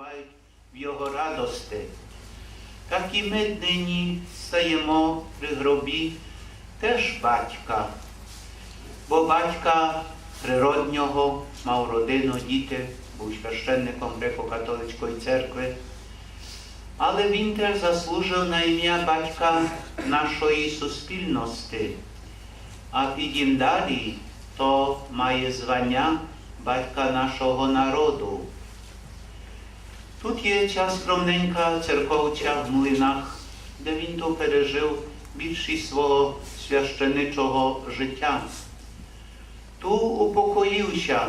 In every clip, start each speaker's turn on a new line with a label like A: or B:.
A: перебувають в його радости. Так і ми нині стаємо при гробі теж батька, бо батька природнього мав родину, діти, був священником греко-католицької церкви. Але він теж заслужив на ім'я батька нашої суспільності. А підім далі, то має звання батька нашого народу. Тут є ця скромненька церковця в млинах, де він то пережив більшість свого священичого життя. Ту упокоївся.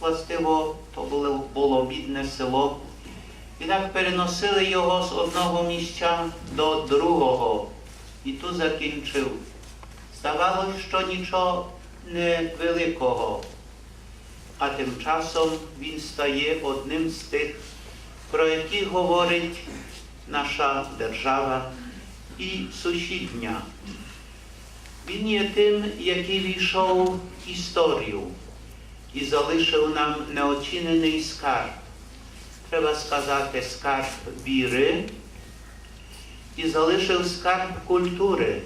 A: Властиво, то було, було бідне село. І так переносили його з одного місця до другого. І тут закінчив. Здавалося, що нічого невеликого. А тим часом він стає одним з тих, про яких говорить наша держава і сусідня. Він є тим, який війшов в історію і залишив нам неоцінений скарб. Треба сказати, скарб віри і залишив скарб культури,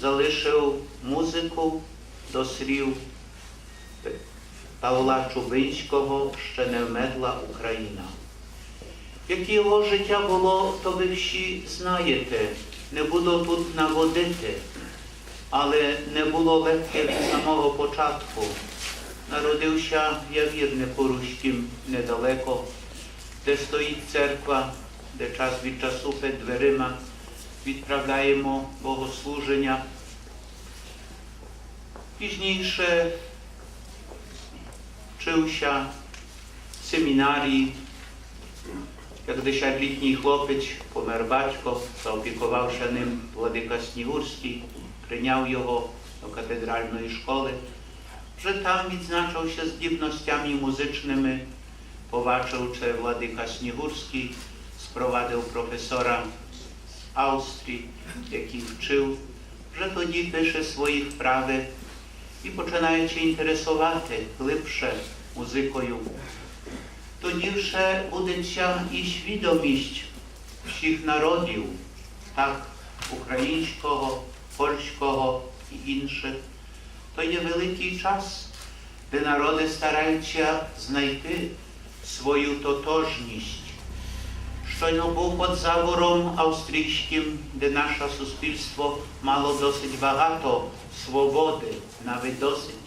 A: залишив музику до слів Павла Чубинського ще не вмерла Україна. Яке його життя було, то ви всі знаєте, не буду тут наводити, але не було легке від самого початку. Народився я вірнику руським недалеко, де стоїть церква, де час від часу під дверима відправляємо богослуження. Пізніше вчився в семінарії, як десятилітній хлопець помер батько, заопікувався ним владика Снігурський, прийняв його до катедральної школи. Вже там відзначився здібностями музичними, побачив, чи владика Снігурський спровадив професора з Австрії, який вчив. Вже тоді пише свої вправи і починаючи інтересувати глибше музикою. Тоді вже будеться і свідомість всіх народів, так українського, польського і інших. То є великий час, де народи стараються знайти свою тотожність. Щойно був під забором австрійським, де наше суспільство мало досить багато свободи, навіть досить.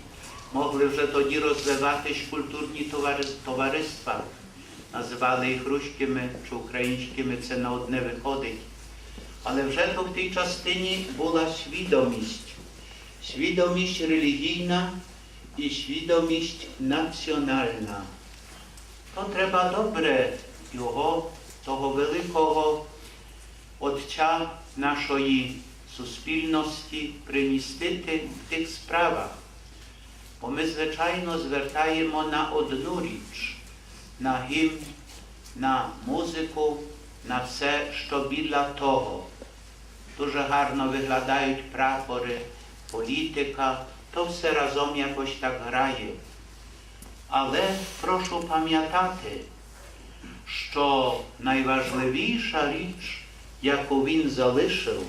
A: Могли вже тоді розвиватись культурні товари- товариства. Називали їх руськими чи українськими, це на одне виходить. Але вже то в тій частині була свідомість. Свідомість релігійна і свідомість національна. То треба добре його, того великого Отця нашої суспільності примістити в тих справах. Бо ми, звичайно, звертаємо на одну річ, на гімн, на музику, на все, що біля того. Дуже гарно виглядають прапори, політика, то все разом якось так грає. Але прошу пам'ятати, що найважливіша річ, яку він залишив,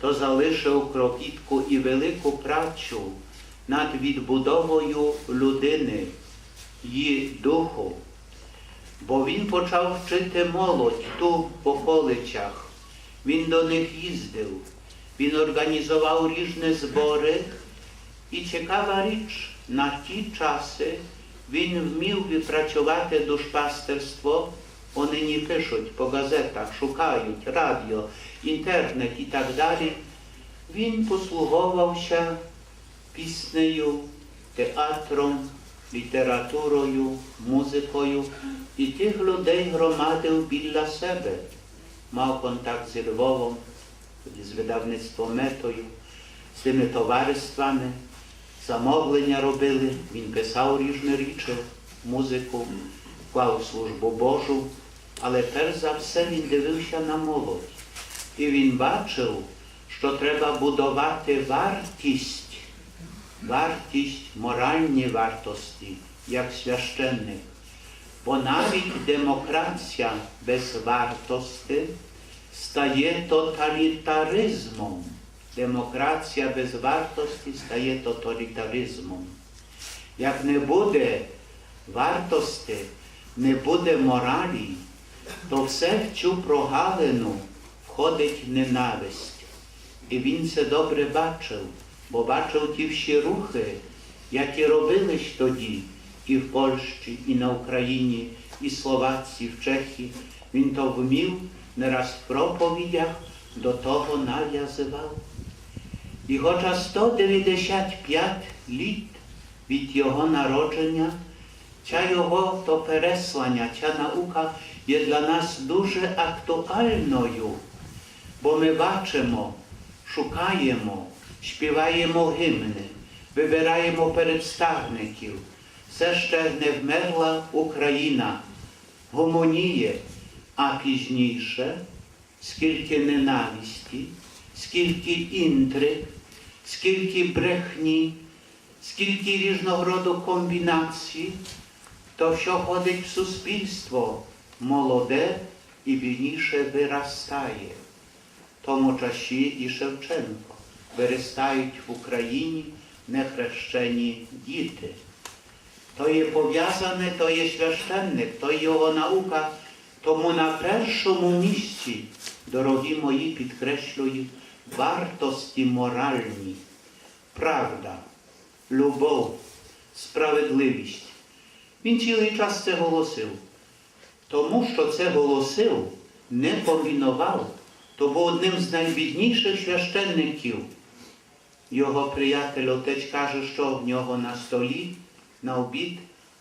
A: то залишив кропітку і велику працю над відбудовою людини, її духу. Бо він почав вчити молодь ту по околицях. Він до них їздив, він організував різні збори. І цікава річ, на ті часи він вмів відпрацювати душпастерство. Вони не пишуть по газетах, шукають радіо, інтернет і так далі. Він послуговувався піснею, театром, літературою, музикою і тих людей громадив біля себе. Мав контакт зі Львовом, з видавництвом метою, з тими товариствами, замовлення робили, він писав різні річі, музику, клав службу Божу, але перш за все він дивився на молодь. І він бачив, що треба будувати вартість, вартість, моральні вартості, як священник. Бо навіть демократія без вартості стає тоталітаризмом. Демократія без вартості стає тоталітаризмом. Як не буде вартості, не буде моралі, то все в цю прогалину входить ненависть. І він це добре бачив, бо бачив ті всі рухи, які робились тоді і в Польщі, і на Україні, і Словації, в Чехії. Він то вмів не раз в проповідях до того нав'язував. І хоча 195 літ від його народження, ця його то переслання, ця наука є для нас дуже актуальною, бо ми бачимо, шукаємо, співаємо гімни, вибираємо представників. Все ще не вмерла Україна, гомоніє, а пізніше, скільки ненависті, скільки інтриг, скільки брехні, скільки різного роду комбінацій, то що ходить в суспільство молоде і пізніше виростає. Тому часі і Шевченко виростають в Україні нехрещені діти. То є пов'язане, то є священник, то є його наука. Тому на першому місці, дорогі мої, підкреслюю, вартості моральні, правда, любов, справедливість. Він цілий час це голосив. Тому що це голосив, не комбінував, то був одним з найбідніших священників. Його приятель отець каже, що в нього на столі на обід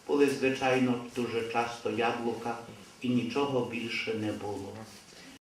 A: були, звичайно, дуже часто яблука і нічого більше не було.